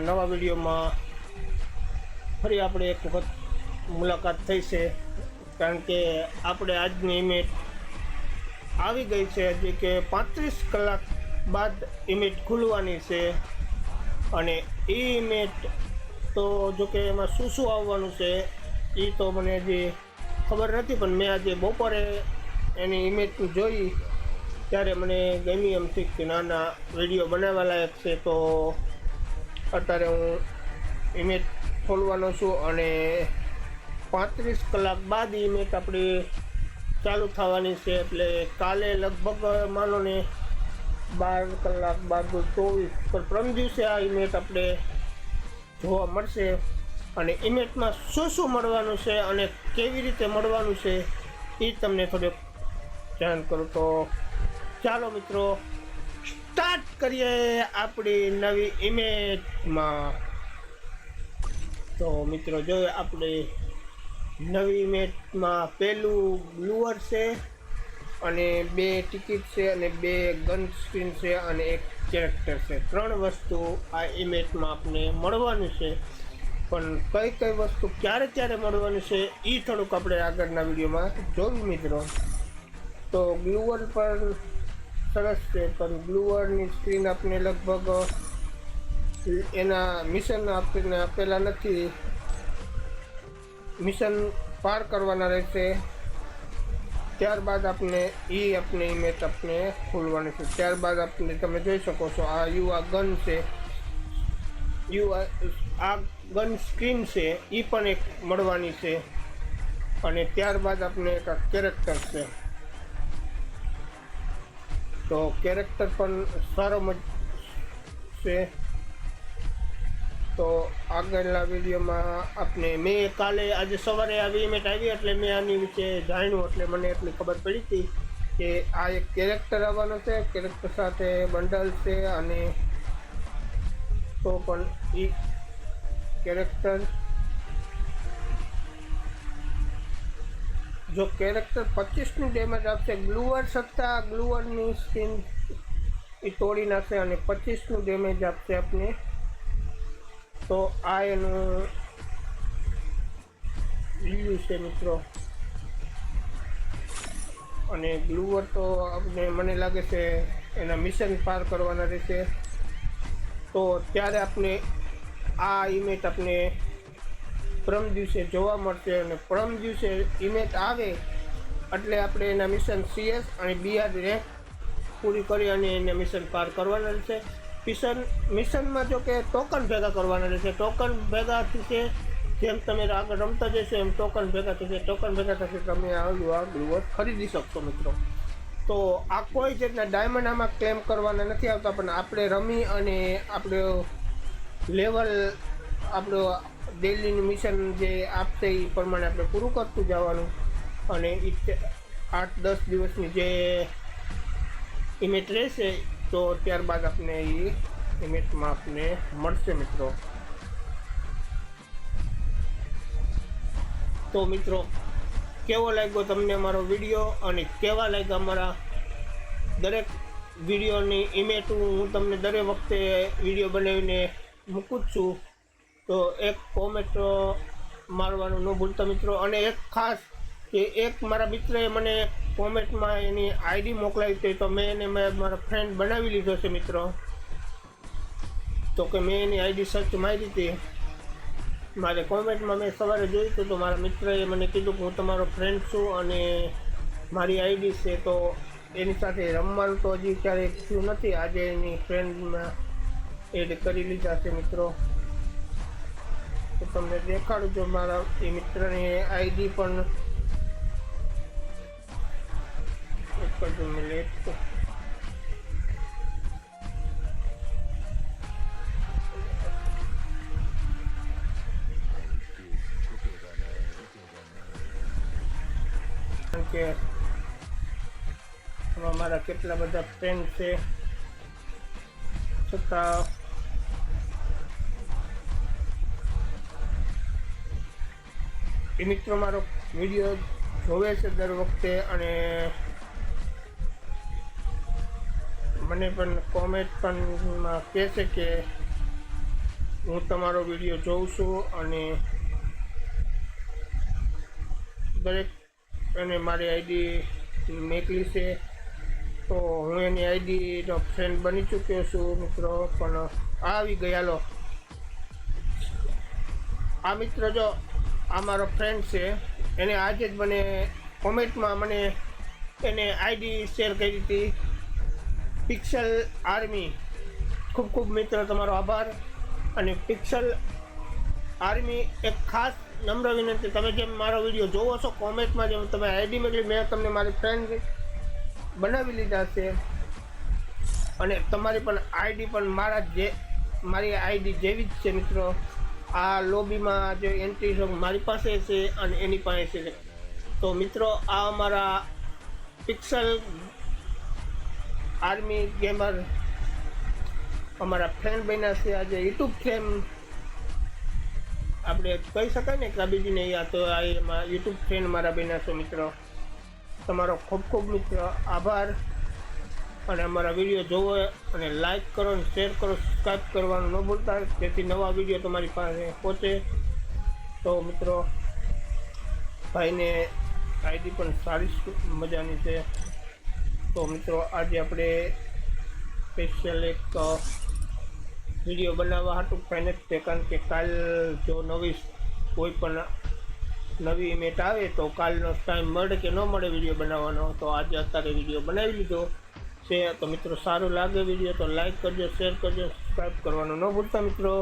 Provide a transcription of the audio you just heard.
નવા વિડીયોમાં ફરી આપણે એક વખત મુલાકાત થઈ છે, કારણ કે આપણે આજની ઇમેજ આવી ગઈ છે હજી કે પાંત્રીસ કલાક બાદ ઇમેજ ખુલવાની છે. અને એ ઇમેજ તો જો કે એમાં શું શું આવવાનું છે એ તો મને હજી ખબર નથી, પણ મેં આજે બપોરે એની ઇમેજ જોઈ, ત્યારે મને ગમી એમ થી કે ના ના વીડિયો બનાવવા લાયક છે, તો અત્યારે હું ઇમેજ ખોલવાનો છું અને પાંત્રીસ કલાક બાદ ઇમેજ આપણી ચાલુ થવાની છે. એટલે કાલે લગભગ માનો ને બાર કલાક બાદ ચોવીસ પર પ્રમ દિવસે આ ઇમેજ આપણે જોવા મળશે. અને ઇમેજમાં શું શું મળવાનું છે અને કેવી રીતે મળવાનું છે એ તમને થોડુંક જાણ કરું. તો ચાલો મિત્રો સ્ટાર્ટ કરીએ આપણી નવી ઇમેજમાં તો મિત્રો જોઈએ આપણે નવી ઇમેજમાં પહેલું બ્લુઅર છે અને બે ટિકિટ છે અને બે ગન સ્ક્રીન છે અને એક કેરેક્ટર છે. ત્રણ વસ્તુ આ ઇમેજમાં આપણે મળવાની છે. પણ કઈ કઈ વસ્તુ ક્યારે ક્યારે મળવાની છે એ થોડુંક આપણે આગળના વિડીયોમાં જોયું મિત્રો. તો ગ્લુઅર પર સરસ છે, પણ ગ્લુઅરની સ્ક્રીન આપને લગભગ, એના મિશન આપને આપેલા નથી. મિશન પાર કરવાના રહેશે. ત્યારબાદ આપણે એ આપણે ઇમેજ આપણે ખોલવાની છે. ત્યારબાદ આપણે તમે જોઈ શકો છો, આ યુ આ ગન છે. યુ આ ગન સ્ક્રીન છે એ પણ એક મળવાની છે. અને ત્યારબાદ આપણે એક કેરેક્ટર છે. તો કેરેક્ટર પણ સારો મજ છે. તો આગળના વિડીયોમાં આપણે મેં કાલે આજે સવારે આવી ઇમેટ આવી એટલે મેં આની વિશે જાણ્યું એટલે મને એટલી ખબર પડી હતી કે આ એક કેરેક્ટર આવવાનો છે કેરેક્ટર સાથે બંડલ છે અને તો પણ એ કેરેક્ટર જો કેરેક્ટર પચીસનું ડેમેજ આપશે ગ્લુઅર છતાં ગ્લુઅરની સ્કિન એ તોડી નાખશે અને પચીસનું ડેમેજ આપશે આપને. તો આ એનું રિવ્યુ છે મિત્રો. અને ગ્લુઅર તો આપણે મને લાગે છે એના મિશન પાર કરવાના રહેશે. તો ત્યારે આપણે આ ઇમેજ આપણે પરમ દિવસે જોવા મળશે અને પરમ દિવસે ઇમેજ આવે એટલે આપણે એના મિશન સીએસ અને બીઆર રેન્ક પૂરી કરી અને એને મિશન પાર કરવાના રહેશે. મિશન મિશનમાં જો કે ટોકન ભેગા કરવાના રહેશે. ટોકન ભેગા થશે, જેમ તમે આગળ રમતા જશો એમ ટોકન ભેગા થશે. ટોકન ભેગા થશે તમે આવ્યું આ ગ્લુવર ખરીદી શકશો મિત્રો. તો આ કોઈ જાતના ડાયમંડ આમાં ક્લેમ કરવાના નથી આવતા, પણ આપણે રમી અને આપણે લેવલ આપણો ડેલીનું મિશન જે આપશે એ પ્રમાણે આપણે પૂરું કરતું જવાનું. અને આઠ દસ દિવસની જે ઇમેજ રહેશે, તો ત્યારબાદ આપણે એ ઇમેજમાં આપને મળશે મિત્રો. તો મિત્રો, કેવો લાગ્યો તમને અમારો વીડિયો અને કેવા લાગ્યા અમારા દરેક વિડીયોની ઇમેજ હું તમને દરેક વખતે વીડિયો બનાવીને મૂકું જ છું. તો એક કોમેન્ટ મારવાનું ન ભૂલતા મિત્રો. અને એક ખાસ કે એક મારા મિત્રએ મને કોમેન્ટમાં એની આઈડી મોકલાવી હતી, તો મેં એને મેં મારા ફ્રેન્ડ બનાવી લીધો છે મિત્રો. તો કે મેં એની આઈડી સર્ચ મારી હતી મારે કોમેન્ટમાં મેં સવારે જોયું તો મારા મિત્રએ મને કીધું કે હું તમારો ફ્રેન્ડ છું અને મારી આઈડી છે, તો એની સાથે રમવાનું તો હજી ક્યારેય થયું નથી. આજે એની ફ્રેન્ડમાં એડ કરી લીધા છે મિત્રો. તો તમને દેખાડું છું મારા એ મિત્રની આઈડી પણ એક જ મિનિટ કે મારા કેટલા બધા ફ્રેન્ડ છે. છતાં એ મિત્રો મારો વીડિયો જોવે છે દર વખતે અને મને પણ કોમેન્ટ પણ કહે છે કે હું તમારો વીડિયો જોઉં છું અને દરેક એને મારી આઈડી મેકલી છે. તો હું એની આઈડીનો ફ્રેન્ડ બની ચૂક્યો છું મિત્રો, પણ આવી ગયા લો આ મિત્ર જો આ મારો ફ્રેન્ડ છે. એને આજે જ મને કોમેન્ટમાં મને એને આઈડી શેર કરી હતી. પિક્સલ આર્મી ખૂબ ખૂબ મિત્ર, તમારો આભાર. અને પિક્સલ આર્મી એક ખાસ નમ્ર વિનંતી, તમે જેમ મારો વીડિયો જોવો છો કોમેન્ટમાં જેમ તમે આઈડી મોકલી, મેં તમને મારી ફ્રેન્ડ બનાવી લીધા છે. અને તમારી પણ આઈડી પણ મારા જે, મારી આઈડી જેવી જ છે, મિત્રો. આ લોબીમાં જે એન્ટ્રી સોંગ મારી પાસે છે અને એની પાસે છે. તો મિત્રો, આ અમારા પિક્સલ આર્મી ગેમર અમારા ફ્રેન્ડ બન્યા છે. આજે યુટ્યુબ ફેમ આપણે કહી શકાય ને કે આ બીજી નહીં આ તો આ એમાં યુટ્યુબ ફ્રેન્ડ મારા બન્યા છે મિત્રો. તમારો ખૂબ ખૂબ મિત્ર આભાર. અને અમારા વીડિયો જોવો અને લાઇક કરો અને શેર કરો સબસ્ક્રાઈબ કરવાનું ન ભૂલતા. જેથી નવા વીડિયો તમારી પાસે પહોંચે. તો મિત્રો, ભાઈને આઈડી પણ સારી મજાની છે. તો મિત્રો, આજે આપણે સ્પેશિયલ એક વીડિયો બનાવવા હતું ફાઇનલ છે. કારણ કે કાલ જો નવી કોઈ પણ નવી ઇમેટ આવે, તો કાલનો ટાઈમ મળે કે ન મળે વીડિયો બનાવવાનો, તો આજે અત્યારે વીડિયો બનાવી લીધો. છે. તો મિત્રો સારું લાગે વીડિયો, તો લાઈક કરજો શેર કરજો સબસ્ક્રાઈબ કરવાનું ન ભૂલતા મિત્રો.